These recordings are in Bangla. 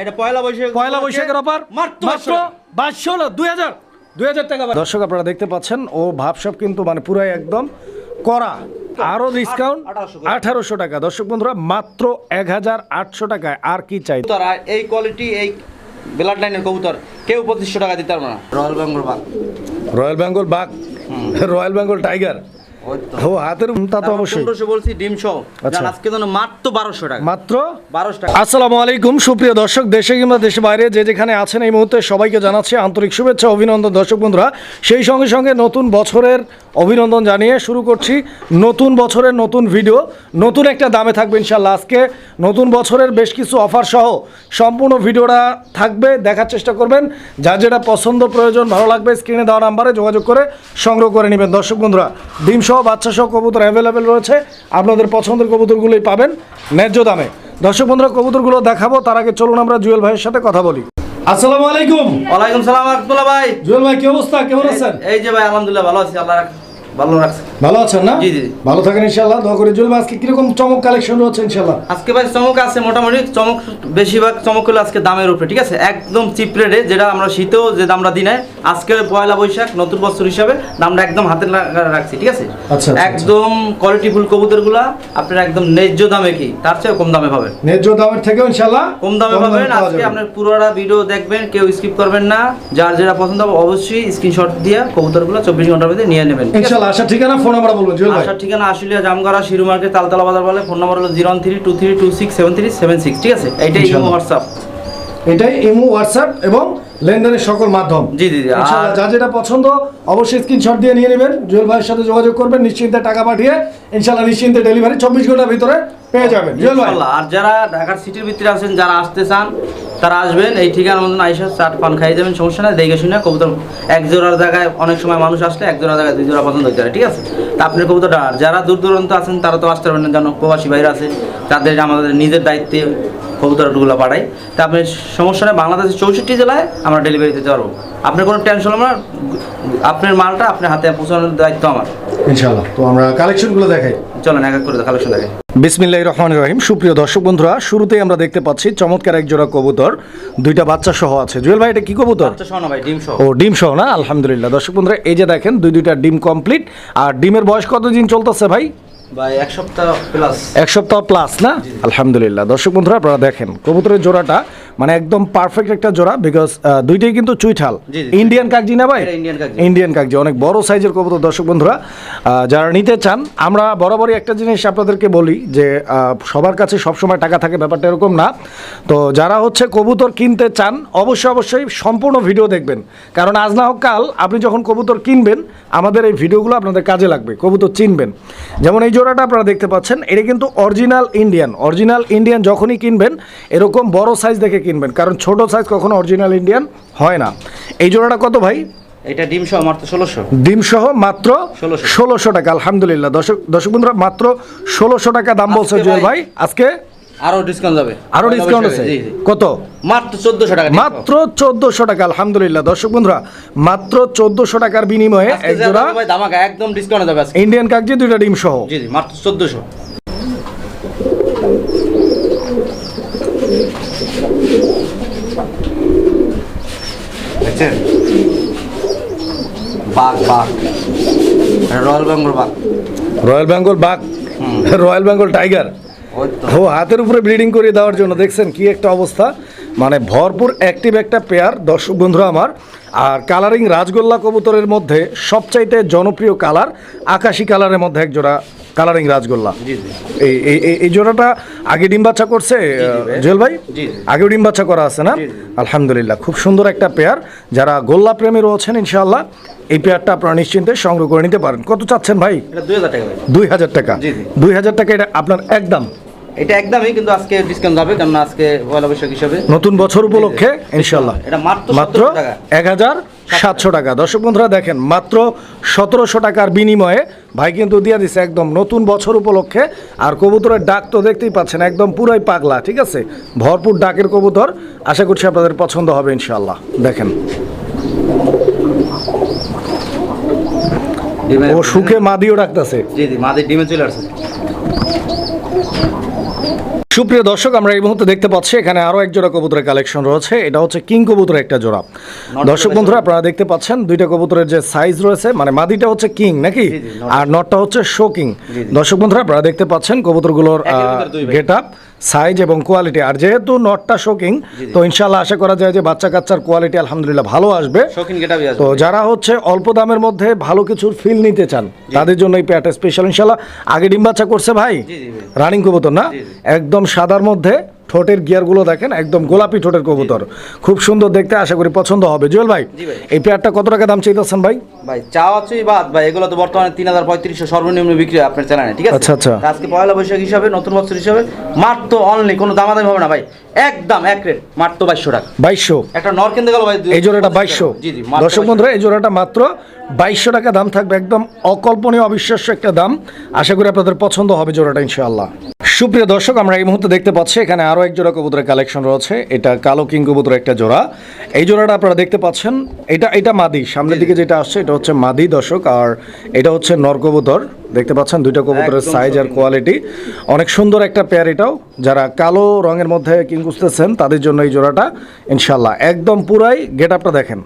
এটা পয়লা বৈশাখ পয়লা বৈশাখের অফার মাত্র বাইশশো দুই হাজার। দুই হাজার টাকা দর্শক আপনারা দেখতে পাচ্ছেন ও ভাবসব কিন্তু মানে পুরাই একদম করা আরও ডিসকাউন্ট আঠারোশো টাকা। দর্শক বন্ধুরা মাত্র এক হাজার আটশো টাকায় আর কি চাই? আর এই কোয়ালিটি এই ব্লাড লাইনের কবুতর কেউ পঁচিশশো টাকা দিতে পারবে না। রয়্যাল বেঙ্গল বাঘ। রয়্যাল বেঙ্গল বাঘ রয়্যাল বেঙ্গল টাইগার। ও হাতের তা তো অবশ্যই। বলছি ডিম সহ। আচ্ছা। আজকে জন্য মাত্র বারোশো টাকা। মাত্র? বারোশো টাকা। আসসালামু আলাইকুম সুপ্রিয় দর্শক দেশে কিংবা দেশের বাইরে যে যেখানে আছেন এই মুহূর্তে সবাইকে জানাচ্ছি আন্তরিক শুভেচ্ছা অভিনন্দন। দর্শক বন্ধুরা সেই সঙ্গে সঙ্গে নতুন বছরের অভিনন্দন জানিয়ে শুরু করছি নতুন বছরের নতুন ভিডিও। নতুন একটা দামে থাকবে ইনশাল্লাহ আজকে। নতুন বছরের বেশ কিছু অফার সহ সম্পূর্ণ ভিডিওটা থাকবে দেখার চেষ্টা করবেন। যার যেটা পছন্দ প্রয়োজন ভালো লাগবে স্ক্রিনে দেওয়া নাম্বারে যোগাযোগ করে সংগ্রহ করে নেবেন। দর্শক বন্ধুরা ডিম সহ বাচ্চা সহ কবুতর অ্যাভেলেবেল রয়েছে। আপনাদের পছন্দের কবুতরগুলোই পাবেন ন্যায্য দামে। দর্শক বন্ধুরা কবুতরগুলো দেখাবো তার আগে চলুন আমরা জুয়েল ভাইয়ের সাথে কথা বলি। আসসালামু আলাইকুম। ওয়ালাইকুম সালাম আব্দুল্লাহ ভাই। জুয়েল ভাই কি অবস্থা? কেমন আছেন? এই যে ভাই আলহামদুলিল্লাহ ভালো আছি আল্লাহ ভালো রাখছে ভালো আছেন না? জি, জি। ভালো থাকেন ইনশাআল্লাহ দোয়া করি। ভাই আজকে কীরকম চমক কালেকশন রয়েছে ইনশাআল্লাহ? আজকে ভাই চমক আছে মোটামুটি। চমক বেশিরভাগ চমক হলো আজকে দামের উপরে ঠিক আছে? একদম চিপ রেটে যেটা আমরা শীতেও যে দামটা দিই আজকে পয়লা বৈশাখ নতুন বছর হিসাবে দামটা একদম হাতে রাখছি ঠিক আছে? আচ্ছা, আচ্ছা, একদম কোয়ালিটিফুল কবুতরগুলা আপনারা একদম ন্যায্য দামে কি? তার চেয়ে কম দামে পাবেন। ন্যায্য দামের থেকেও ইনশাআল্লাহ কম দামে পাবেন। আজকে। আপনার পুরোটা ভিডিও দেখবেন কেউ স্কিপ করবেন না। যার যেটা পছন্দ হবে অবশ্যই স্ক্রিনশট দিয়ে কবুতরগুলো চব্বিশ ঘণ্টার মধ্যে নিয়ে নেবেন ইনশাআল্লাহ আশা ঠিকানা ফোন নাম্বার বলবেন জুয়েল ভাই। আসার ঠিকানা আশুলিয়া জামগাড়া শিরু মার্কেট তালতলা বাজার বলে ফোন নাম্বার হলো zero three two three two six seven three seven six ঠিক আছে? ইনশাআল্লাহ। হোয়াটসঅ্যাপ। এটাই ইমো হোয়াটসঅ্যাপ এবং লেনদেনের সকল মাধ্যম। জি, জি, যা যেটা পছন্দ অবশ্যই স্ক্রিনশট দিয়ে নিয়ে নেবেন। জুয়েল ভাইয়ের সাথে যোগাযোগ করবেন নিশ্চিন্তে টাকা পাঠিয়ে ইনশাআল্লাহ নিশ্চিন্তে ডেলিভারি চব্বিশ ঘণ্টার ভিতরে পেয়ে যাবেন। জুয়েল ভাই। আর যারা ঢাকার সিটির ভিতরে আছেন যারা আসতে চান তারা আসবেন, এই ঠিকানার মতন আইসা চাট পান খাইয়ে যাবেন, সমস্যা নাই, দেখে শুনে কবুতর এক জোড়ার জায়গায় অনেক সময় মানুষ আসলে এক জোড়ার জায়গায় দুই জোড়া পছন্দ হতে পারে, ঠিক আছে? তা আপনার কবুতরটা, যারা দূর দূরান্ত আছেন তারা তো আসতে পারবেন না, যেন প্রবাসী বাইরে আছে, তাদের আমাদের নিজের দায়িত্বে কবুতরগুলো পাঠাই। তা আপনি সমস্যা নেই, বাংলাদেশের চৌষট্টি জেলায় আমরা ডেলিভারি দিতে পারব। আপনার কোনো টেনশন না, আপনার মালটা আপনার হাতে পৌঁছানোর দায়িত্ব আমার। ইনশাআল্লাহ, তো আমরা কালেকশনগুলো দেখাই। চলেন এক এক করে কালেকশন দেখে বিসমিল্লাহ রহমান রহিম। সুপ্রিয় দর্শক বন্ধুরা শুরুতেই আমরা দেখতে পাচ্ছি চমৎকার এক জোড়া কবুতর। দুইটা বাচ্চা সহ আছে। জুয়েল ভাই এটা কি কবুতর? শোনো ভাই ডিম সহ। ও ডিম সহ না? আলহামদুলিল্লাহ। দর্শক বন্ধুরা এই যে দেখেন দুই দুইটা ডিম কমপ্লিট আর ডিমের বয়স কতদিন চলতেছে ভাই? ভাই এক সপ্তাহ প্লাস এক সপ্তাহ প্লাস না? আলহামদুলিল্লাহ। দর্শক বন্ধুরা আপনারা দেখেন কবুতরের জোড়াটা মানে একদম পারফেক্ট একটা জোড়া বিকজ দুইটাই কিন্তু চুইঠাল। ইন্ডিয়ান কাকজি না ভাই? ইন্ডিয়ান কাকজি। অনেক বড় সাইজের কবুতর দর্শক বন্ধুরা। যারা নিতে চান আমরা বরাবরই একটা জিনিস আপনাদেরকে বলি যে সবার কাছে সবসময় টাকা থাকে ব্যাপারটা এরকম না। তো যারা হচ্ছে কবুতর কিনতে চান অবশ্যই অবশ্যই সম্পূর্ণ ভিডিও দেখবেন। কারণ আজ না হোক কাল আপনি যখন কবুতর কিনবেন আমাদের এই ভিডিওগুলো আপনাদের কাজে লাগবে কবুতর চিনবেন। যেমন এই জোড়াটা আপনারা দেখতে পাচ্ছেন এটা কিন্তু অরিজিনাল ইন্ডিয়ান অরিজিনাল ইন্ডিয়ান যখনই কিনবেন এরকম বড় সাইজ দেখে কিনবেন। কারণ ছোট সাইজ কখনো অরিজিনাল ইন্ডিয়ান হয় না। এই জোড়াটা কত ভাই? এটা ডিম সহ মাত্র ষোলোশো। ডিম সহ মাত্র ষোলোশো। টাকা আলহামদুলিল্লাহ। দর্শক দর্শক বন্ধুরা মাত্র ষোলোশো টাকা দাম বলছে জুয়েল ভাই আজকে? আরও ডিসকাউন্ট যাবে। আরও ডিসকাউন্ট আছে। কত? মাত্র চোদ্দশো টাকা। মাত্র চোদ্দশো টাকা আলহামদুলিল্লাহ। দর্শক বন্ধুরা মাত্র চোদ্দশো টাকার বিনিময়ে এক জোড়া একদম ডিসকাউন্ট যাবে আজকে। ইন্ডিয়ান কাকজি দুইটা ডিম সহ। জি জি মাত্র চোদ্দশো। দেখছেন বাঘ বাঘ। রয়্যাল বেঙ্গল বাঘ। রয়্যাল বেঙ্গল বাঘ? Royal Bengal tiger? ও হাতের উপরে ব্লিডিং করে দেওয়ার জন্য দেখছেন কি একটা অবস্থা? মানে ভরপুর অ্যাক্টিভ একটা পেয়ার দর্শক বন্ধুরা আমার। আর কালারিং রাজগোল্লা কবুতরের মধ্যে সবচাইতে জনপ্রিয় কালার আকাশি কালারের মধ্যে এক জোড়া কালারিং রাজগোল্লা। এই এই জোড়াটা আগে ডিম বাচ্চা করছে জুয়েল ভাই। আগেও ডিম বাচ্চা করা আছে না। আলহামদুলিল্লাহ খুব সুন্দর একটা পেয়ার যারা গোল্লা প্রেমী রয়েছেন ইনশাআল্লাহ এই পেয়ারটা আপনারা নিশ্চিন্তে সংগ্রহ করে নিতে পারেন। কত চাচ্ছেন ভাই? দুই হাজার টাকা। দুই হাজার টাকা এটা আপনার একদম এটা একদমই কিন্তু আজকে ডিসকাউন্ট যাবে কারণ আজকে পয়লা বৈশাখ হিসাবে। নতুন বছর উপলক্ষে ইনশাল্লাহ এটা মাত্র মাত্র 1700 টাকা। এক হাজার সাতশো টাকা। দর্শক বন্ধুরা দেখেন মাত্র সতেরোশো টাকার বিনিময়ে ভাই কিন্তু দিয়ে দিছে একদম নতুন বছর উপলক্ষে। আর কবুতরের ডাক তো দেখতেই পাচ্ছেন একদম পুরাই পাগলা ঠিক আছে? ভরপুর ডাকের কবুতর। আশা করছি আপনাদের পছন্দ হবে ইনশাল্লাহ দেখেন। ও সুখে মাদিও ডাকতেছে। জি জি মাদের ডিমে চলে আসছে। সুপ্রিয় দর্শক আমরা এই মুহূর্তে দেখতে পাচ্ছি এখানে আরও এক জোড়া কবুতরের কালেকশন রয়েছে। এটা হচ্ছে কিং কবুতরের একটা জোড়া। দর্শক বন্ধুরা আপনারা দেখতে পাচ্ছেন দুইটা কবুতরের যে সাইজ রয়েছে মানে মাদিটা হচ্ছে কিং নাকি? আর নটটা হচ্ছে শো কিং। দর্শক বন্ধুরা আপনারা দেখতে পাচ্ছেন কবুতরগুলোর গেট আপ সাইজ এবং কোয়ালিটি। আর যেহেতু নটটা শোকিং তো ইনশাল্লাহ আশা করা যায় যে বাচ্চা কাচ্চার কোয়ালিটি আলহামদুলিল্লাহ ভালো আসবে। তো যারা হচ্ছে অল্প দামের মধ্যে ভালো কিছুর ফিল নিতে চান তাদের জন্য এই প্যাটা স্পেশাল ইনশাল্লাহ আগে ডিম বাচ্চা করছে ভাই। রানিং কবুতর না। একদম সাদার মধ্যে ঠোঁটের গিয়ারগুলো দেখেন একদম গোলাপি ঠোঁটের কবুতর। খুব সুন্দর দেখতে আশা করি পছন্দ হবে। জুয়েল ভাই এই পেয়ারটা কত টাকা দাম চাইতেছেন ভাই? ভাই চাওয়া চাই বাদ ভাই এগুলো তো বর্তমানে তিন হাজার পঁয়ত্রিশশো সর্বনিম্ন বিক্রি আপনার চ্যানেলে ঠিক আছে? আচ্ছা, আচ্ছা। আজকে পয়লা বৈশাখ হিসাবে নতুন বছর হিসাবে মাত্র অনলি কোনো দামাদামি হবে না ভাই। একদম এক রেট মাত্র বাইশশো টাকা। বাইশশো? একটা নর কিনতে গেল ভাই এই জোড়াটা বাইশশো? জি জি দর্শক বন্ধুরা এই জোড়াটা মাত্র বাইশশো টাকা দাম থাকবে একদম অকল্পনীয় অবিশ্বাস্য একটা দাম। আশা করি আপনাদের পছন্দ হবে জোড়াটা ইনশাআল্লাহ। সুপ্রিয় দর্শক আমরা এই মুহূর্তে দেখতে পাচ্ছি এখানে আরও এক জোড়া কবুতরের কালেকশন রয়েছে। এটা কালো কিং কবুতরের একটা জোড়া। এই জোড়াটা আপনারা দেখতে পাচ্ছেন। এটা এটা মাদি। সামনের দিকে যেটা আসছে এটা হচ্ছে মাদি দর্শক। আর এটা হচ্ছে নর কবুতর। দেখতে পাচ্ছেন দুইটা কবুতরের সাইজ আর কোয়ালিটি অনেক সুন্দর একটা পেয়ার এটাও। যারা কালো রঙের মধ্যে কিং খুঁজতেছেন তাদের জন্য এই জোড়াটা ইনশাল্লাহ একদম পুরাই গেট আপটা দেখেন।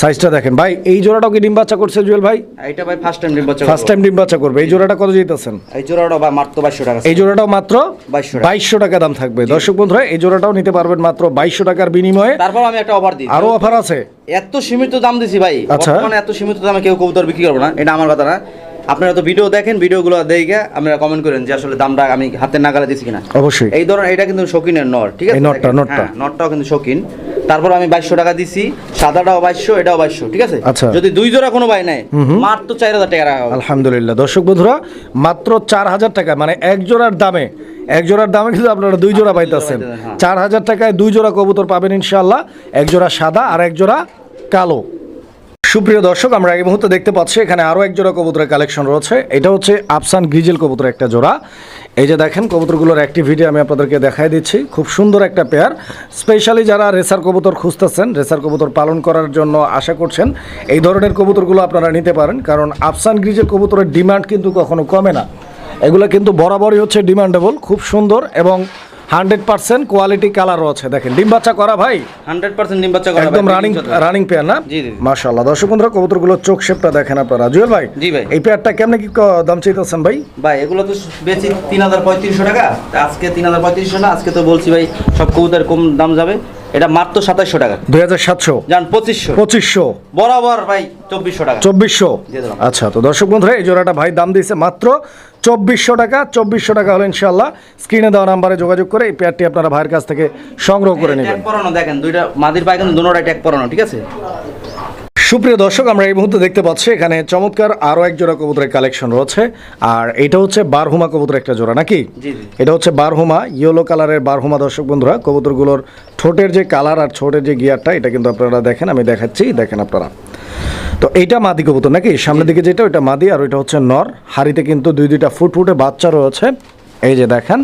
সাইজটা দেখেন। ভাই এই জোড়াটাও কি ডিম বাচ্চা করছে জুয়েল ভাই? এইটা ভাই ফার্স্ট টাইম ডিম বাচ্চা ফার্স্ট টাইম ডিম বাচ্চা করবে। এই জোড়াটা কত জিতেছেন এই জোড়াটা ভাই মাত্র 2200 টাকা এই জোড়াটাও মাত্র 2200 টাকা। বাইশশো টাকা দাম থাকবে। দর্শক বন্ধুরা এই জোড়াটাও নিতে পারবেন মাত্র 2200 টাকার বিনিময়ে। তারপর আমি একটা অফার দিই। আরও অফার আছে? এত সীমিত দাম দিছি ভাই। আচ্ছা। বর্তমানে এত সীমিত দামে কেউ কবুতর বিক্রি করবে না। এটা আমার কথা না। আপনারা তো ভিডিও দেখেন ভিডিওগুলো দেখে আপনারা কমেন্ট করেন যে আসলে দামটা আমি হাতের নাগালে দিছি কিনা অবশ্যই এই ধরনের এটা কিন্তু শৌখিনের নর ঠিক আছে নটটা? নটটা। হ্যাঁ, নটটাও কিন্তু শৌখিন তারপর আমি বাইশশো টাকা দিছি সাদাটাও বাইশশো এটাও বাইশশো ঠিক আছে আচ্ছা। যদি দুই জোড়া কোনো ভাই নেয় মাত্র চার হাজার টাকা। আলহামদুলিল্লাহ দর্শক বন্ধুরা মাত্র চার হাজার টাকা মানে এক জোড়ার দামে এক জোড়ার দামে কিন্তু আপনারা দুই জোড়া পাইতেছেন পাইতেছেন, হ্যাঁ। চার হাজার টাকায় দুই জোড়া কবুতর পাবেন ইনশাল্লাহ এক জোড়া সাদা আর এক জোড়া কালো সুপ্রিয় দর্শক, আমরা এই মুহূর্তে দেখতে পাচ্ছি এখানে আরও এক জোড়া কবুতরের কালেকশন রয়েছে। এটা হচ্ছে আফসান গ্রিজেল কবুতর একটা জোড়া। এই যে দেখেন, কবুতরগুলোর অ্যাক্টিভিটি আমি আপনাদেরকে দেখাই দিচ্ছি। খুব সুন্দর একটা পেয়ার। স্পেশালি যারা রেসার কবুতর খুঁজতেছেন, রেসার কবুতর পালন করার জন্য আশা করছেন, এই ধরনের কবুতরগুলো আপনারা নিতে পারেন। কারণ আফসান গ্রিজেল কবুতরের ডিমান্ড কিন্তু কখনো কমে না। এগুলো কিন্তু বরাবরই হচ্ছে ডিমান্ডেবল, খুব সুন্দর এবং হান্ড্রেড পার্সেন্ট কোয়ালিটি দেখেন ডিম বাচ্চা করা ভাই? 100% ডিম বাচ্চা করা একদম রানিং রানিং পেয়ার না? জি, জি। দর্শক বন্ধুরা কবুতরগুলোর চোখ শেপটা দেখেন আপনারা। জুয়েল ভাই জি ভাই। এই পেয়ারটা কেমনে কি দাম চাইতেছেন ভাই? ভাই এগুলো তো বেশি তিন হাজার পঁয়ত্রিশশো টাকা। আজকে তিন হাজার পঁয়ত্রিশশো না? আজকে তো বলছি ভাই সব কবুতর কম দাম যাবে। এটা মাত্র সাতাশশো টাকা। দুই হাজার সাতশো। যান পঁচিশশো। পঁচিশশো। বরাবর ভাই চব্বিশশো টাকা। চব্বিশশো। আচ্ছা তো দর্শক বন্ধুরা এই জোড়াটা ভাই দাম দিয়েছে মাত্র চব্বিশশো টাকা চব্বিশশো টাকা হলে ইনশাল্লাহ স্ক্রিনে দেওয়া নাম্বারে যোগাযোগ করে এই পেয়ারটি আপনারা ভাইয়ের কাছ থেকে সংগ্রহ করে নেবেন। ট্যাগ পরানো দেখেন দুইটা মাদির পায়ে কিন্তু ট্যাগ পরানো ঠিক আছে? সুপ্রিয় দর্শক আমরা এই মুহূর্তে দেখতে পাচ্ছি এখানে চমৎকার আরও এক জোড়া কবুতরের কালেকশন রয়েছে। আর এটা হচ্ছে বারহুমা কবুতর একটা জোড়া নাকি। এটা হচ্ছে বারহুমা ইয়েলো কালারের বারহুমা দর্শক বন্ধুরা। কবুতরগুলোর ঠোঁটের যে কালার আর ঠোঁটের যে গিয়ারটা এটা কিন্তু আপনারা দেখেন আমি দেখাচ্ছি দেখেন আপনারা। তো এইটা মাদি কবুতর নাকি? সামনের দিকে যেটা ওইটা মাদি আর ওইটা হচ্ছে নর। হাড়িতে কিন্তু দুই দুইটা ফুট ফুটে বাচ্চা রয়েছে। এই যে দেখেন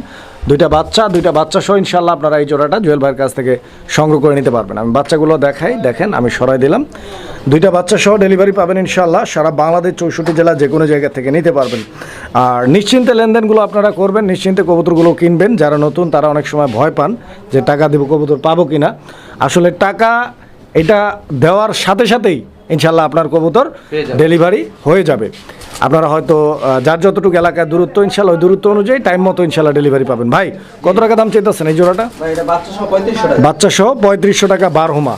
দুইটা বাচ্চা দুইটা বাচ্চা সহ ইনশাল্লাহ আপনারা এই জোড়াটা জুয়েল ভাইয়ের কাছ থেকে সংগ্রহ করে নিতে পারবেন। আমি বাচ্চাগুলো দেখাই দেখেন আমি সরাই দিলাম। দুইটা বাচ্চা সহ ডেলিভারি পাবেন ইনশাল্লাহ সারা বাংলাদেশ চৌষট্টি জেলা যে কোনো জায়গা থেকে নিতে পারবেন। আর নিশ্চিন্তে লেনদেনগুলো আপনারা করবেন নিশ্চিন্তে কবুতরগুলো কিনবেন। যারা নতুন তারা অনেক সময় ভয় পান যে টাকা দেবো কবুতর পাবো কিনা। আসলে টাকা এটা দেওয়ার সাথে সাথেই ইনশাল্লাহ আপনার কবুতর ডেলিভারি হয়ে যাবে। আপনারা হয়তো যার যতটুকু এলাকার দূরত্ব ইনশাল্লাহ ওই দূরত্ব অনুযায়ী টাইম মতো ইনশাল্লাহ ডেলিভারি পাবেন। ভাই কত টাকা দাম চাইতেছেন এই জোড়াটা? বাচ্চা সহ পঁয়ত্রিশশো টাকা বার হোমা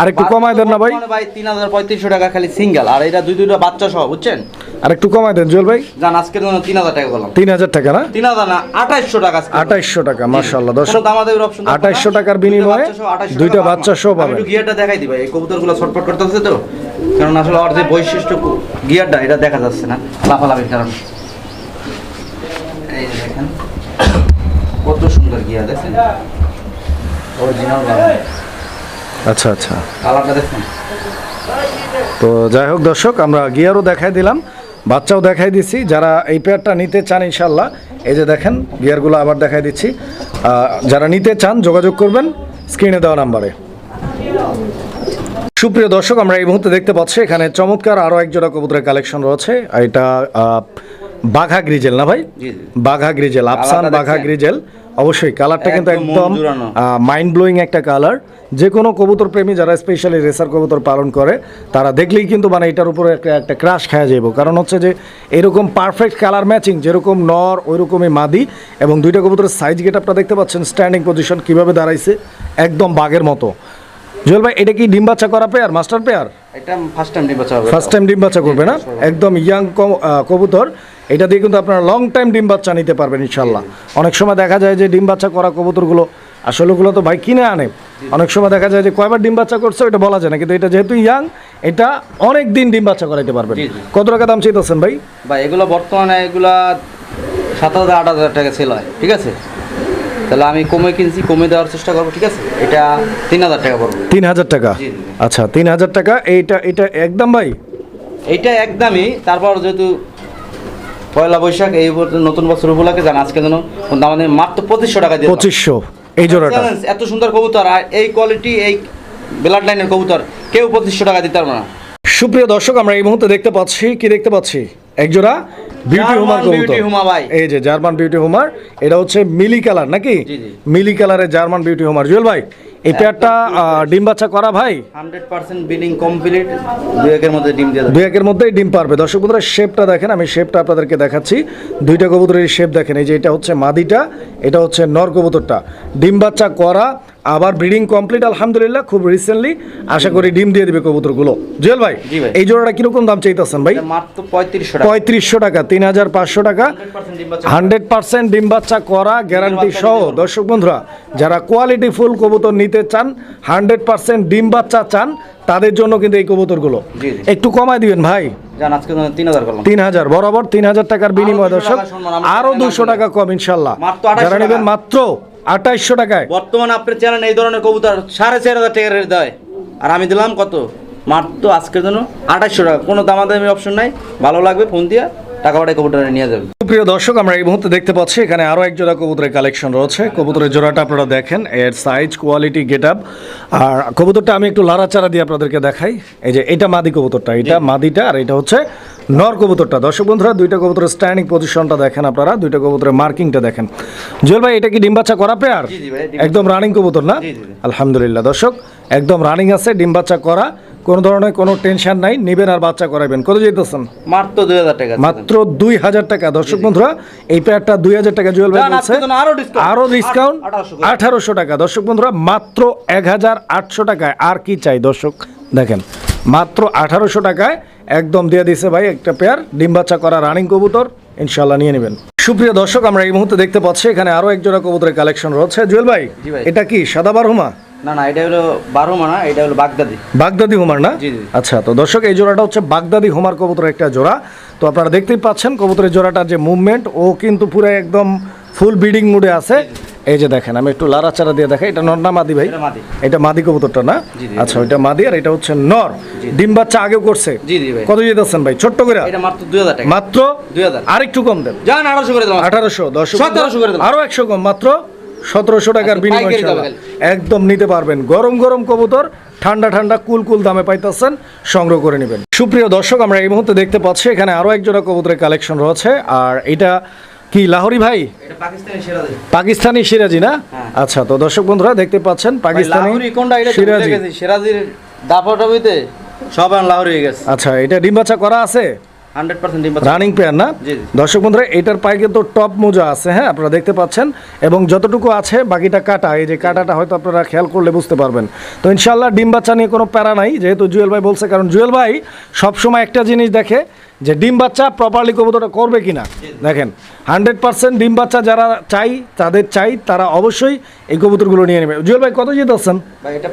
আর একটু কমায় দেন না ভাই। ভাই তিন হাজার পঁয়ত্রিশশো টাকা খালি সিঙ্গেল আর এটা দুই দুইটা বাচ্চা সহ বুঝছেন? আর একটু কমায় দেন জুয়েল ভাই। যান আজকের জন্য তিন হাজার টাকা বললাম। তিন হাজার টাকা না? তিন হাজার না আঠাইশশো টাকা। আঠাইশশো টাকা মার্শাল্লাহ দর্শক না। 2800 টাকার বিনিময়ে বাচ্চা সহ 2800 দুইটা বাচ্চা। সহ পাবেন। গিয়ারটা দেখাই দিই ভাই এই কবুতরগুলো ছটফট করতেছে তো? কারণ আসলে ওর যে বৈশিষ্ট্য গিয়ারটা এটা দেখা যাচ্ছে না লাফালাফির কারণে। এই দেখেন কত সুন্দর গিয়ার দেখছেন? অরিজিনাল আচ্ছা আচ্ছা। কালারটা দেখছেন? তো যাই হোক দর্শক আমরা গিয়ারও দেখাই দিলাম বাচ্চাও দেখাই দিচ্ছি যারা এই পেয়ারটা নিতে চান ইনশাল্লাহ এই যে দেখেন গিয়ারগুলো আবার দেখাই দিচ্ছি। যারা নিতে চান যোগাযোগ করবেন স্ক্রিনে দেওয়া নাম্বারে। সুপ্রিয় দর্শক আমরা এই মুহূর্তে দেখতে পাচ্ছি এখানে চমৎকার আরও এক জোড়া কবুতরের কালেকশন রয়েছে। এটা বাঘা গ্রিজেল না ভাই। বাঘা গ্রিজেল আফসান বাঘা গ্রিজেল। অবশ্যই কালারটা কিন্তু একদম। মাইন্ড ব্লোয়িং একটা কালার। যে কোনো কবুতর প্রেমী যারা স্পেশালি রেসার কবুতর পালন করে তারা দেখলেই কিন্তু মানে এটার উপরে একটা একটা ক্রাশ খাওয়া যাব কারণ হচ্ছে যে এরকম পারফেক্ট কালার ম্যাচিং যেরকম নর ওই রকমই মাদি এবং দুইটা কবুতরের সাইজ গেট আপনারা দেখতে পাচ্ছেন স্ট্যান্ডিং পজিশন কীভাবে দাঁড়াইছে একদম বাঘের মতো। জুয়েল ভাই এটা কি ডিম বাচ্চা করা পেয়ার মাস্টার পেয়ার এটা ফার্স্ট টাইম ডিম বাচ্চা হবে। ফার্স্ট টাইম ডিম বাচ্চা করবে না? একদম ইয়াং কবুতর। এটা দিয়ে কিন্তু আপনারা লং টাইম ডিম বাচ্চা নিতে পারবেন ইনশাল্লাহ অনেক সময় দেখা যায় যে ডিম বাচ্চা করা কবুতরগুলো আসলে ওগুলো তো ভাই কিনে আনে। অনেক সময় দেখা যায় যে কয়বার ডিম বাচ্চা করছে ওটা বলা যায় না। কিন্তু এটা যেহেতু ইয়াং এটা অনেক দিন ডিম বাচ্চা করাইতে পারবেন। জি। কত টাকা দাম চাইতেছেন ভাই? ভাই এগুলো বর্তমানে এগুলা সাত হাজার আট হাজার টাকা সেল হয় ঠিক আছে? তাহলে আমি কমে কিনছি কমে দেওয়ার চেষ্টা করব ঠিক আছে? এটা তিন হাজার টাকা পড়বে। তিন হাজার টাকা। আচ্ছা তিন হাজার টাকা এইটা এটা একদম ভাই? এইটা একদমই তারপর যেহেতু পয়লা বৈশাখ এই নতুন বছর উপলক্ষে জান আজকে যেন আমাদের মাত্র পঁচিশশো টাকা দিয়ে। পঁচিশশো এই জোড়াটা। এত সুন্দর কবুতর আর এই কোয়ালিটি এই ব্লাড লাইনের কবুতর কেউ পঁচিশশো টাকা দিতে পারবে না। সুপ্রিয় দর্শক আমরা এই মুহূর্তে দেখতে পাচ্ছি কি দেখতে পাচ্ছি? একজোড়া বিউটি হুমার বিউটি হুমা ভাই। এই যে জার্মান বিউটি হুমার এটা হচ্ছে মিলি কালার নাকি। মিলি কালারের জার্মান বিউটি হুমার জুয়েল ভাই এই পেয়ারটা ডিম বাচ্চা করা ভাই? হান্ড্রেড পার্সেন্ট বিলিং কমপ্লিট দু একের মধ্যে ডিম দিয়ে দুই একের মধ্যেই ডিম পারবে। দর্শক বন্ধুরা শেপটা দেখেন আমি শেপটা আপনাদেরকে দেখাচ্ছি। দুইটা কবুতরের শেপ দেখেন এই যে এটা হচ্ছে মাদিটা এটা হচ্ছে নর কবুতরটা। ডিম বাচ্চা করা আবার ব্রিডিং কমপ্লিট আলহামদুলিল্লাহ খুব রিসেন্টলি আশা করি ডিম দিয়ে দিবে কবুতরগুলো। জুয়েল ভাই। এই জোড়াটা কীরকম দাম চাইতেছেন ভাই? মাত্র পঁয়ত্রিশশো টাকা। পঁয়ত্রিশশো টাকা তিন হাজার পাঁচশো টাকা। 100% ডিম বাচ্চা। হান্ড্রেড পার্সেন্ট ডিম বাচ্চা করা গ্যারান্টি সহ। দর্শক বন্ধুরা যারা কোয়ালিটি ফুল কবুতর নিতে চান হান্ড্রেড পার্সেন্ট ডিম বাচ্চা চান তাদের জন্য কিন্তু এই কবুতরগুলো। একটু কমায় দিবেন ভাই। তিন হাজার বরাবর তিন হাজার টাকার বিনিময় দর্শক আরও দুশো টাকা। কম ইনশাল্লাহ। যারা নেবেন মাত্র আঠাইশশো টাকায়। বর্তমানে আপনার চ্যানেল এই ধরনের কবুতর সাড়ে চার হাজার টাকা রেট দেয়। আর আমি দিলাম কত? মাত্র আজকের জন্য আঠাশশো টাকা। কোনো দামাদামি অপশন নাই। ভালো লাগবে, ফোন দিয়ে। টাকা পাঠায় নিয়ে যাবে। প্রিয় দর্শক আমরা এই মুহূর্তে দেখতে পাচ্ছি এখানে আরও এক জোড়া কবুতরের কালেকশন রয়েছে। কবুতরের জোড়াটা আপনারা দেখেন এর সাইজ কোয়ালিটি গেট আপ আর কবুতরটা আমি একটু লাড়াচাড়া দিয়ে আপনাদেরকে দেখাই। এই যে এটা মাদি কবুতরটা এটা মাদিটা আর এটা হচ্ছে নর কবুতরটা। দর্শক বন্ধুরা দুইটা কবুতরের স্ট্যান্ডিং পজিশনটা দেখেন আপনারা দুইটা কবুতরের মার্কিংটা দেখেন। জুয়েল ভাই এটা কি ডিম বাচ্চা করা পেয়ার একদম রানিং কবুতর না। আলহামদুলিল্লাহ। দর্শক একদম রানিং আছে ডিম বাচ্চা করা। কোনো ধরনের কোনো টেনশন নাই নেবেন আর বাচ্চা করাবেন। কত যেতেছেন মাত্র দুই হাজার টাকা মাত্র দুই হাজার টাকা। দর্শক বন্ধুরা এই পেয়ারটা দুই হাজার টাকা জুয়েল ভাই বলছে। আজকের জন্য আরও discount। ডিসকাউন্ট আট- 1800 করে। আঠারোশো টাকা। দর্শক বন্ধুরা মাত্র এক হাজার আটশো টাকায় আর কি চাই দর্শক? দেখেন মাত্র আঠারোশো টাকায় একদম দিয়ে দিছে ভাই একটা পেয়ার ডিম বাচ্চা করা রানিং কবুতর। ইনশাল্লাহ নিয়ে নেবেন। সুপ্রিয় দর্শক আমরা এই মুহূর্তে দেখতে পাচ্ছি এখানে আরও এক জোড়া কবুতরের কালেকশন রয়েছে। জুয়েল ভাই এটা কি সাদাবার হুমা না না এটা হলো বারো মানা এটা হলো বাগদাদি। বাগদাদি হুমার না? জি, জি। আচ্ছা তো দর্শক এই জোড়াটা হচ্ছে বাগদাদি হুমার কবুতরের একটা জোড়া। তো আপনারা দেখতেই পাচ্ছেন কবুতরের জোড়াটার যে মুভমেন্ট ও কিন্তু পুরো একদম ফুল ব্রিডিং মুডে আছে। এই যে দেখেন আমি একটু লাড়াচাড়া দিয়ে দেখাই। এটা নর না মাদি ভাই? এটা মাদি। কবুতরটা না। আচ্ছা ওইটা মাদি আর এটা হচ্ছে নর। ডিম বাচ্চা আগেও করছে। কত যেতেছেন ভাই? ছোট্ট করে? মাত্র দুই হাজার টাকা। মাত্র? 2000 আর একটু কম দেন। আঠারোশো করে দিলাম আঠারোশো দর্শক। 1700 করে দিলাম। আরও একশো কম মাত্র? সতেরোশো টাকার বিনিময়। একদম নিতে পারবেন। গরম গরম কবুতর ঠান্ডা ঠান্ডা কুল কুল দামে পাইতেছেন সংগ্রহ করে নেবেন। সুপ্রিয় দর্শক আমরা এই মুহূর্তে দেখতে পাচ্ছি এখানে আরও এক জোড়া কবুতরের কালেকশন রয়েছে। আর এটা কি লাহোরি ভাই? পাকিস্তানি সেরা সিরাজি না? হ্যাঁ। আচ্ছা তো দর্শক বন্ধুরা দেখতে পাচ্ছেন পাকিস্তানি সিরাজি। সিরাজির দাপটাবিতে সব লাহোরি হয়ে গেছে। আচ্ছা এটা ডিম বাচ্চা করা আছে? রানিং পেয়ার না। দর্শক বন্ধুরা এটার পায়ে কিন্তু টপ মোজা আছে হ্যাঁ আপনারা দেখতে পাচ্ছেন। এবং যতটুকু আছে বাকিটা কাটা। এই যে কাটাটা হয়তো আপনারা খেয়াল করলে বুঝতে পারবেন। তো ইনশাল্লাহ ডিম বাচ্চা নিয়ে কোনো প্যারা নাই যেহেতু জুয়েল ভাই বলছে কারণ জুয়েল ভাই সবসময় একটা জিনিস দেখে যে ডিম বাচ্চা প্রপারলি কবুতরটা করবে কিনা? দেখেন হান্ড্রেড পার্সেন্ট ডিম বাচ্চা যারা চাই তাদের চাই তারা অবশ্যই এই কবুতরগুলো নিয়ে নেবে। জুয়েল ভাই কত ভাই এটা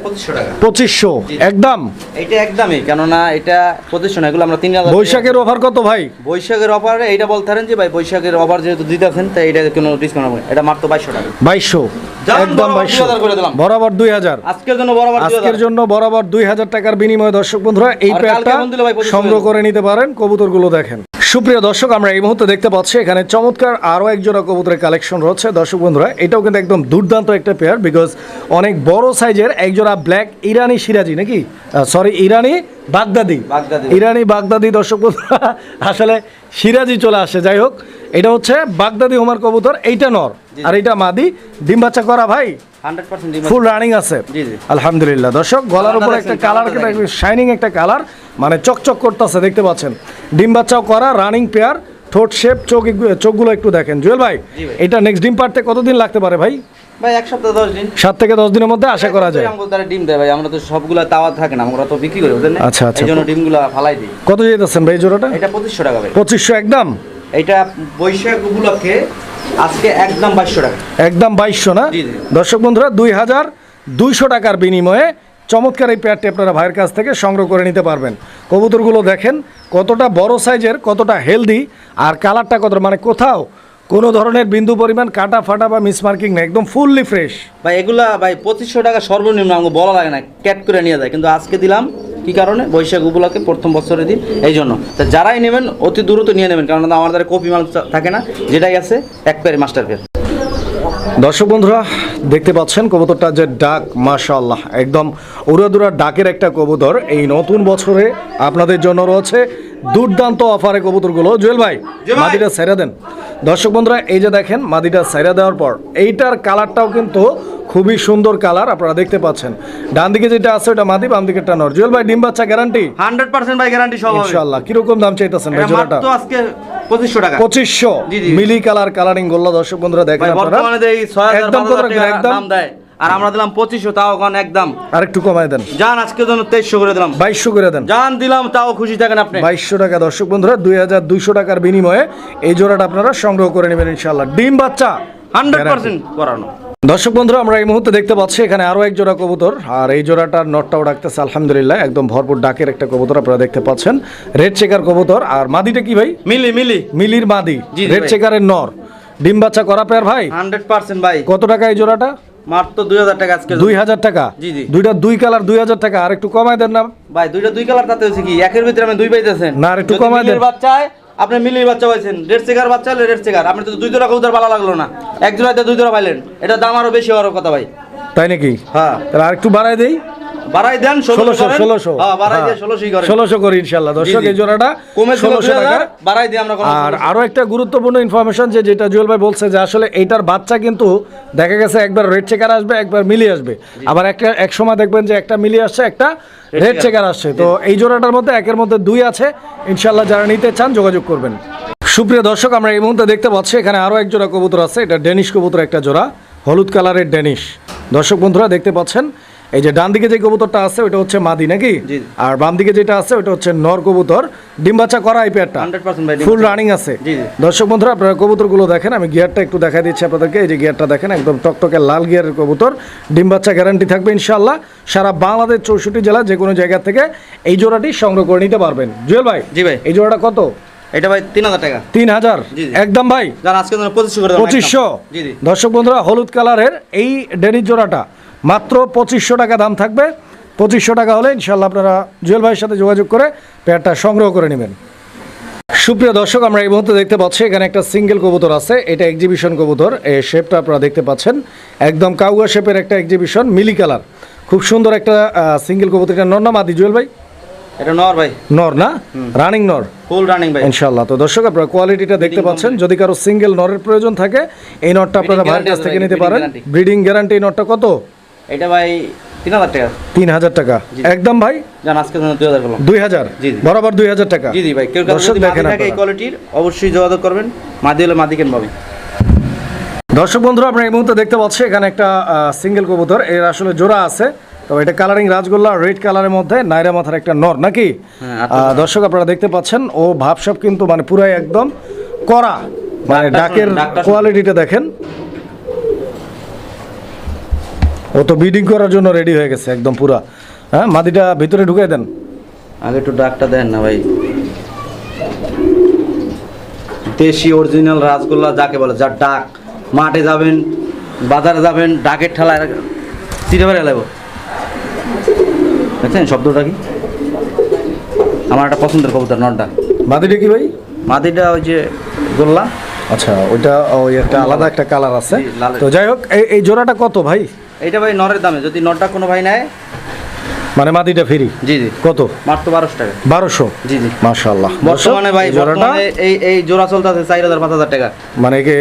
পঁচিশশো। একদম? এটা একদমই কেননা এটা পঁচিশশো না এগুলো আমরা তিন হাজার বৈশাখের ওভার কত ভাই? বৈশাখের অফারে এইটা বলতে পারেন যে ভাই বৈশাখের অফার যেহেতু দিতেছেন তাই এটা কোনো ডিসকাউন্ট হবে এটা মাত্র বাইশশো টাকা। বাইশশো। একদম বরাবর বাইশশো। 2000 করে দিলাম। বরাবর দুই হাজার। আজকের জন্য বরাবর আজকের জন্য বরাবর দুই হাজার টাকার বিনিময়ে দর্শক বন্ধুরা এই আর কালকে প্যাকটা ফোন দিলে ভাই পঁচিশ সংগ্রহ করে করে নিতে পারেন কবুতরগুলো দেখেন। সুপ্রিয় দর্শক আমরা এই মুহূর্তে দেখতে পাচ্ছি এখানে চমৎকার আরও এক জোড়া কবুতরের কালেকশন রয়েছে। দর্শক বন্ধুরা এটাও কিন্তু একদম দুর্দান্ত একটা পেয়ার বিকজ অনেক বড় সাইজের এক জোড়া ব্ল্যাক ইরানি সিরাজি নাকি? সরি ইরানি বাগদাদি। বাগদাদি। ইরানি বাগদাদি দর্শক বন্ধুরা আসলে সিরাজি চলে আসে যাই হোক। এটা হচ্ছে বাগদাদি হোমার কবুতর এইটা নর। আর এটা মাদি। ডিম বাচ্চা করা ভাই? ফুল রানিং আছে। আলহামদুলিল্লাহ। দর্শক গলার উপর একটা কালার শাইনিং একটা কালার মানে চকচক করতেছে দেখতে পাচ্ছেন। ডিম বাচ্চাও করা রানিং পেয়ার ঠোঁট শেপ চোখ চোখগুলো একটু দেখেন। জুয়েল ভাই। এটা নেক্সট ডিম পারতে কতদিন লাগতে পারে ভাই? ভাই এক সপ্তাহ দশ দিন। সাত থেকে দশ দিনের মধ্যে আশা করা যায়। তারা ডিম দেয় ভাই আমরা তো সবগুলা তাওয়া থাকে না আমরা তো বিক্রি করি বুঝলেন আচ্ছা, আচ্ছা। এই জন্য ডিমগুলা ফালাই দিই। কত যেতেছেন ভাই জোড়াটা? এটা পঁচিশশো টাকা ভাই। পঁচিশশো একদম? এটা বৈশাখ উপলক্ষে আজকে একদম বাইশশো টাকা। একদম বাইশশো না। দর্শক বন্ধুরা দুই হাজার দুইশো টাকার বিনিময়ে চমৎকার এই পেয়ারটি আপনারা ভাইয়ের কাছ থেকে সংগ্রহ করে নিতে পারবেন। কবুতরগুলো দেখেন কতটা বড় সাইজের কতটা হেলদি আর কালারটা কত মানে কোথাও কোনো ধরনের বিন্দু পরিমাণ কাটা ফাটা বা মিসমার্কিং নেই একদম ফুললি ফ্রেশ ভাই এগুলা ভাই পঁচিশশো টাকা সর্বনিম্ন আমাকে বলা লাগে না ক্যাট করে নিয়ে যায়। কিন্তু আজকে দিলাম কি কারণে? বৈশাখ উপলক্ষে প্রথম বছরের দিন এই জন্য। তা যারাই নেবেন অতি দ্রুত নিয়ে নেবেন কারণ আমার দ্বারা কপি মাল থাকে না যেটাই আছে এক পেয়ার মাস্টার পেয়ার দর্শক বন্ধুরা দেখতে পাচ্ছেন কবুতরটা যে ডাক মাশাল্লাহ একদম উড়াদুরা ডাকের একটা কবুতর। এই নতুন বছরে আপনাদের জন্য রয়েছে দুর্দান্ত অফারে কবুতরগুলো। জুয়েল ভাই মাদিটা সেরা দেন। দর্শক বন্ধুরা এই যে দেখেন মাদিটা সেরা দেওয়ার পর এইটার কালারটাও কিন্তু খুবই সুন্দর কালার আপনারা দেখতে পাচ্ছেন। ডান দিকে যেটা আছে ওটা মাদি বাম দিকে নর। জুয়েল ভাই ডিম বাচ্চা গ্যারান্টি হান্ড্রেড পার্সেন্ট ভাই গ্যারান্টি সব হবে। ইনশাআল্লাহ। কীরকম দাম চাইতেছেন ভাই জোড়াটা মাত্র আজকে পঁচিশশো টাকা। পঁচিশশো? জি, জি। মিলি কালার কালারিং গোল্লা দর্শক বন্ধুরা দেখেন আপনারা। বর্তমানে এই ছয় হাজার একদম কত? টাকা একদম? দাম দেয়। আর আমরা দিলাম পঁচিশশো তাও এখন একদম। আর একটু কমায় দেন। যান আজকে জন্য তেইশশো করে দিলাম। বাইশশো করে দেন। যান দিলাম তাও খুশি থাকেন আপনি। বাইশশো টাকা দর্শক বন্ধুরা দুই হাজার দুইশো টাকার বিনিময়ে এই জোড়াটা আপনারা সংগ্রহ করে নেবেন ইনশাল্লাহ ডিম বাচ্চা। হান্ড্রেড পার্সেন্ট করানো। দর্শক বন্ধুরা আমরা এই মুহূর্তে দেখতে পাচ্ছি এখানে আরও এক জোড়া কবুতর আর এই জোড়াটার নটটাও ডাকতেছে আলহামদুলিল্লাহ একদম ভরপুর ডাকের একটা কবুতর আপনারা দেখতে পাচ্ছেন। রেড চেকার কবুতর আর মাদিটা কি ভাই? মিলি মিলি। মিলির মাদি রেড চেকারের নর। ডিম বাচ্চা করা পেয়ার ভাই? হান্ড্রেড পার্সেন্ট ভাই। কত টাকা এই জোড়াটা? মাত্র দুই হাজার টাকা আজকে দুই হাজার টাকা? জি, জি। দুইটা দুই কালার দুই হাজার টাকা আর একটু কমায় দেন না। ভাই দুইটা দুই কালার তাতে হচ্ছে কি? একের ভিতরে আমি দুই পাইতেছেন। না, আর একটু কমায় দেন। বাচ্চায় আপনি মিলির বাচ্চা পাইছেন। রেড চেকার বাচ্চা হলে রেড চেকার আপনি তো দুই জোড়া কবুতর ভালো লাগল না। এক জোড়াতে দুই জোড়া পাইলেন। এটা দাম আরও বেশি হওয়ার কথা ভাই। তাই নাকি? হ্যাঁ। তাহলে আর একটু বাড়াই দেই। বাড়াই দেন ষোলোশো ষোলোশো হ্যাঁ ষোলোশো করি ইনশাল্লাহ দর্শক জি। এই জোড়াটা কমে ষোলোশো টাকা বাড়াই দিয়ে আমরা আর সমস্যা- একটা গুরুত্বপূর্ণ ইনফরমেশন যে যেটা জুয়েল ভাই বলছে যে আসলে এইটার বাচ্চা কিন্তু দেখা গেছে একবার রেড চেকার আসবে একবার মিলি আসবে। আবার একটা এক সময় দেখবেন যে একটা মিলি আসছে একটা রেড চেকার আসছে। তো এই জোড়াটার মধ্যে একের মধ্যে দুই আছে। ইনশাল্লাহ যারা নিতে চান যোগাযোগ করবেন। সুপ্রিয় দর্শক আমরা এই মুহূর্তে দেখতে পাচ্ছি এখানে আরও এক জোড়া কবুতর আছে। এটা ডেনিশ কবুতর একটা জোড়া। হলুদ কালারের ডেনিশ দর্শক বন্ধুরা দেখতে পাচ্ছেন এই যে ডান দিকে যে কবুতরটা আছে ওটা হচ্ছে মাদি নাকি? আর বাম দিকে যেটা আছে ওটা হচ্ছে নর কবুতর। ডিম বাচ্চা করা এই পেয়ারটা 100% ভাই ফুল রানিং আছে। দর্শক বন্ধুরা আপনারা কবুতরগুলো দেখেন আমি গিয়ারটা একটু দেখা দিচ্ছি আপনাদেরকে। এই যে গিয়ারটা দেখেন একদম টকটকে লাল গিয়ারের কবুতর। ডিম বাচ্চা গ্যারান্টি থাকবে ইনশাল্লাহ সারা বাংলাদেশ চৌষট্টি জেলা যে কোনো জায়গা থেকে এই জোড়াটি সংগ্রহ করে নিতে পারবেন। জুয়েল ভাই জি ভাই। এই জোড়াটা কত? এটা ভাই তিন হাজার টাকা। তিন হাজার। একদম ভাই। পঁচিশশো দর্শক বন্ধুরা হলুদ কালারের এই ডেনির জোড়াটা। মাত্র পঁচিশশো টাকা দাম থাকবে। পঁচিশশো টাকা হলে ইনশাল্লাহ আপনারা জুয়েল ভাইয়ের সাথে যোগাযোগ করে পেয়ারটা সংগ্রহ করে নেবেন। সুপ্রিয় দর্শক আমরা এই মুহূর্তে দেখতে পাচ্ছি এখানে একটা সিঙ্গেল কবুতর আছে। এটা এক্সিবিশন কবুতর। এই শেপটা আপনারা দেখতে পাচ্ছেন। একদম কাউয়া শেপের একটা এক্সিবিশন মিলি কালার। খুব সুন্দর একটা সিঙ্গেল কবুতর। এটা নর না মাদি জুয়েল ভাই? এটা নর ভাই। নর না? রানিং নর? ফুল রানিং ভাই। ইনশাল্লাহ তো দর্শক আপনারা কোয়ালিটিটা দেখতে পাচ্ছেন। যদি কারও সিঙ্গেল নরের প্রয়োজন থাকে এই নটটা আপনারা ভাইয়ের কাছ থেকে নিতে পারেন। ব্রিডিং গ্যারান্টি নটটা কত? এটা ভাই তিন হাজার টাকা। তিন হাজার টাকা। একদম ভাই? যান আজকের জন্য দুই হাজার করলাম। দুই হাজার? জি, জি। বরাবর দুই হাজার টাকা। জি জি ভাই কেউ দর্শক দেখেন এই কোয়ালিটির অবশ্যই যোগাযোগ করবেন। মাদি হলে মাদি কেন পাবে দর্শক বন্ধুরা আপনারা এই মুহূর্তে দেখতে পাচ্ছি এখানে একটা সিঙ্গেল কবুতর। এর আসলে জোড়া আছে। তবে এটা কালারিং রাজগোল্লা রেড কালারের মধ্যে নাইরা মাথার একটা নর নাকি? হ্যাঁ, দর্শক আপনারা দেখতে পাচ্ছেন ও ভাবসাব কিন্তু মানে পুরাই একদম করা মানে ডাকের। কোয়ালিটিটা দেখেন। ও তো বিডিং করার জন্য রেডি হয়ে গেছে একদম পুরা। হ্যাঁ মাদিটা ভিতরে ঢুকে দেন। আগে একটু ডাকটা দেন না ভাই। দেশি অরিজিনাল রাসগোল্লা যাকে বলে যার ডাক। মাঠে যাবেন বাজারে যাবেন ডাকের ঠেলায় চিড়ে বেড়ে লাগবো দেখছেন শব্দটা কি? আমার একটা পছন্দের কবুতর নটটা মাদিটা কি ভাই? মাদিটা ওই যে গোল্লা। আচ্ছা ওইটা ওই একটা আলাদা একটা কালার আছে। তো যাই হোক এই জোড়াটা কত ভাই? এইটা ভাই নরের দামে যদি নটটা কোনো ভাই নেয়? মানে মাদিটা ফ্রি? জি জি। কত? মাত্র বারোশো টাকা। বারোশো? জি জি। মাশাআল্লাহ। বর্তমানে ভাই বর্তমানে এই এই জোড়া চলতেছে চার হাজার পাঁচ হাজার টাকা। মানে কি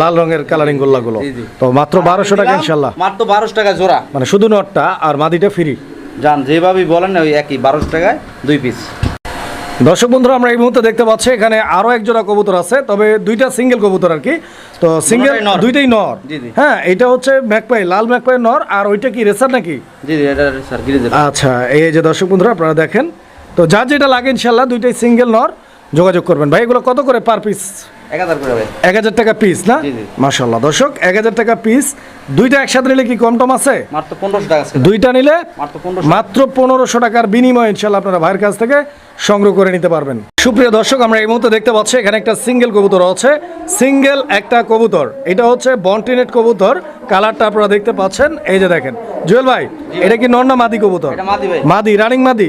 লাল রঙের কালারিং গোল্লা গুলো। তো মাত্র বারোশো টাকা ইনশাল্লাহ মাত্র বারোশো টাকা জোড়া। মানে শুধু নটটা আর মাদিটা ফ্রি। যান যেভাবেই বলেন না ওই একই বারোশো টাকায় দুই পিস দর্শক বন্ধুরা আমরা এই মুহূর্তে দেখতে পাচ্ছি এখানে আরও এক জোড়া কবুতর আছে তবে দুইটা সিঙ্গেল কবুতর আর কি। তো সিঙ্গেল। দুইটাই নর। হ্যাঁ এটা হচ্ছে ম্যাকপাই লাল ম্যাকপাই নর আর ওইটা কি রেসার নাকি? জি জি এটা রেসার গিরিজের আচ্ছা এই যে দর্শক বন্ধুরা আপনারা দেখেন। তো যা যেটা লাগে ইনশাল্লাহ দুইটাই সিঙ্গেল নর। যোগাযোগ করবেন। ভাই এগুলো কত করে পার পিস এক হাজার টাকা পিস না। মাশাল্লাহ দর্শক এক হাজার টাকা পিস দুইটা একসাথে নিলে কি কম টম আছে? দুইটা নিলে মাত্র পনেরোশো টাকার বিনিময়ে ইনশাল্লাহ আপনারা ভাইয়ের কাছ থেকে সংগ্রহ করে নিতে পারবেন। সুপ্রিয় দর্শক আমরা এই মুহূর্তে দেখতে পাচ্ছি এখানে একটা সিঙ্গেল কবুতর আছে। সিঙ্গেল একটা কবুতর। এটা হচ্ছে বন্টিনেট কবুতর। কালারটা আপনারা দেখতে পাচ্ছেন। এই যে দেখেন। জুয়েল ভাই এটা কি নর না মাদি কবুতর? মাদি রানিং মাদি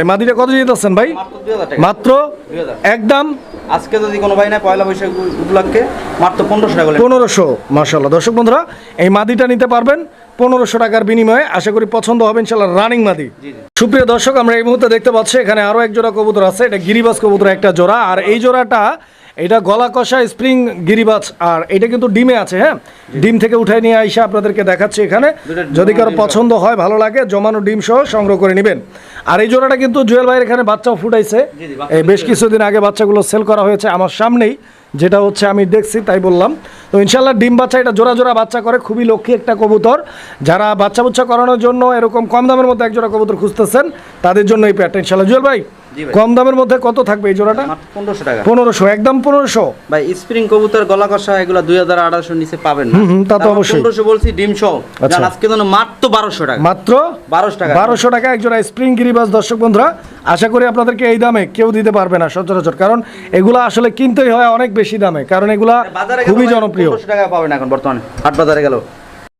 এই মাদিটা কত দিতেছেন ভাই? মাত্র দুই হাজার টাকা। মাত্র 2000 একদম আজকে যদি কোনো ভাই না পয়লা বৈশাখ উপলক্ষে মাত্র পনেরোশো টাকা পনেরোশো মাশাল্লাহ দর্শক বন্ধুরা এই মাদিটা নিতে পারবেন পনেরোশো টাকার বিনিময়ে। আশা করি পছন্দ হবে ইনশাল্লাহ রানিং মাদি। সুপ্রিয় দর্শক আমরা এই মুহূর্তে দেখতে পাচ্ছি এখানে আরও এক জোড়া কবুতর আছে এটা গিরিবাস কবুতর একটা জোড়া। আর এই জোড়াটা এটা গলা কষা স্প্রিং গিরিবাজ আর এটা কিন্তু ডিমে আছে হ্যাঁ? ডিম থেকে উঠাই নিয়ে আইসা আপনাদেরকে দেখাচ্ছি এখানে। যদি কারও পছন্দ হয় ভালো লাগে জমানো ডিম সহ সংগ্রহ করে নেবেন। আর এই জোড়াটা কিন্তু জুয়েল ভাইয়ের এখানে বাচ্চাও ফুটাইছে। বেশ কিছুদিন আগে বাচ্চাগুলো সেল করা হয়েছে আমার সামনেই যেটা হচ্ছে আমি দেখছি তাই বললাম। তো ইনশাল্লাহ ডিম বাচ্চা এটা জোড়া জোড়া বাচ্চা করে খুবই লক্ষ্মী একটা কবুতর। যারা বাচ্চা বুচ্চা করানোর জন্য এরকম কম দামের মধ্যে এক জোড়া কবুতর খুঁজতেছেন তাদের জন্য এই প্যাটটা ইনশাল্লাহ জুয়েল ভাই। কম দামের মধ্যে কত থাকবে এই জোড়াটা? পনেরোশো টাকা। পনেরোশো একদম পনেরোশো। ভাই স্প্রিং কবুতর গলা কষা এগুলো দুই হাজার আঠারোশো নিচে পাবেন তা তো অবশ্যই। পনেরোশো বলছি ডিম সহ আচ্ছা। আজকে জন্য মাত্র বারোশো টাকা। মাত্র বারোশো টাকা। বারোশো টাকা একজোড়া স্প্রিং গিরিবাস। দর্শক বন্ধুরা আশা করি আপনাদেরকে এই দামে কেউ দিতে পারবে না সচরাচর। কারণ এগুলো আসলে কিনতেই হয় অনেক বেশি দামে। কারণ এগুলা খুবই জনপ্রিয়। টাকা পাবেন এখন বর্তমানে। হাট বাজারে গেল